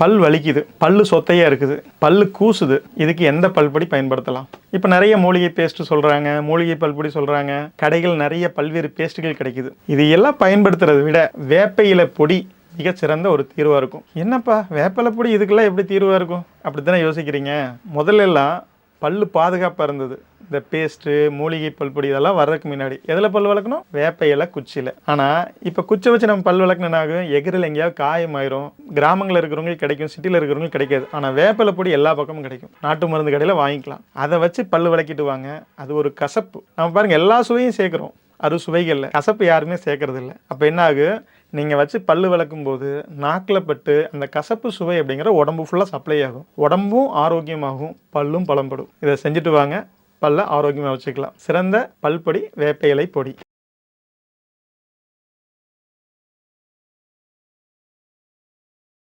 பல் வலிக்குது பல்லு சொத்தையாக இருக்குது பல் கூசுது இதுக்கு எந்த பல்பொடி பயன்படுத்தலாம்? இப்போ நிறைய மூலிகை பேஸ்ட்டு சொல்கிறாங்க மூலிகை பல்படி சொல்கிறாங்க கடைகள் நிறைய பல்வேறு பேஸ்ட்டுகள் கிடைக்குது. இது எல்லாம் பயன்படுத்துறதை விட வேப்ப இலை பொடி மிகச்சிறந்த ஒரு தீர்வாக இருக்கும். என்னப்பா வேப்பிலை பொடி இதுக்கெல்லாம் எப்படி தீர்வாக இருக்கும்? அப்படி தானே யோசிக்கிறீங்க? முதல்ல எல்லாம் பல் பாதுகாப்பாக இருந்தது. இந்த பேஸ்ட்டு மூலிகை பல்பொடி இதெல்லாம் வர்றதுக்கு முன்னாடி. எதில் பல் வளர்க்கணும்? வேப்ப இலை குச்சியில். ஆனால் இப்போ குச்சை வச்சு நம்ம பல் வளர்க்கணுனாகும் எகிரில் எங்கேயாவது காயமாயிரும். கிராமங்களில் இருக்கிறவங்களுக்கு கிடைக்கும் சிட்டியில் இருக்கிறவங்களுக்கு கிடைக்காது. ஆனால் வேப்பிலை பொடி எல்லா பக்கமும் கிடைக்கும். நாட்டு மருந்து கடையில் வாங்கிக்கலாம். அதை வச்சு பல் விளக்கிட்டு வாங்க. அது ஒரு கசப்பு. நம்ம பாருங்கள் எல்லா சுவையும் சேர்க்குறோம். அறு சுவைகளில். கசப்பு யாருமே சேர்க்கறது இல்லை அப்போ என்ன ஆகும் நீங்கள் வச்சு பல்லு விளக்கும் போது நாக்கில் பட்டு அந்த கசப்பு சுவை அப்படிங்கிற உடம்பு ஃபுல்லாக சப்ளை ஆகும். உடம்பும் ஆரோக்கியமாகும். பல்லும் பலம்படும் இதை செஞ்சுட்டு வாங்க. பல்ல ஆரோக்கியமாக வச்சுக்கலாம். சிறந்த பல்பொடி வேப்ப இலை பொடி.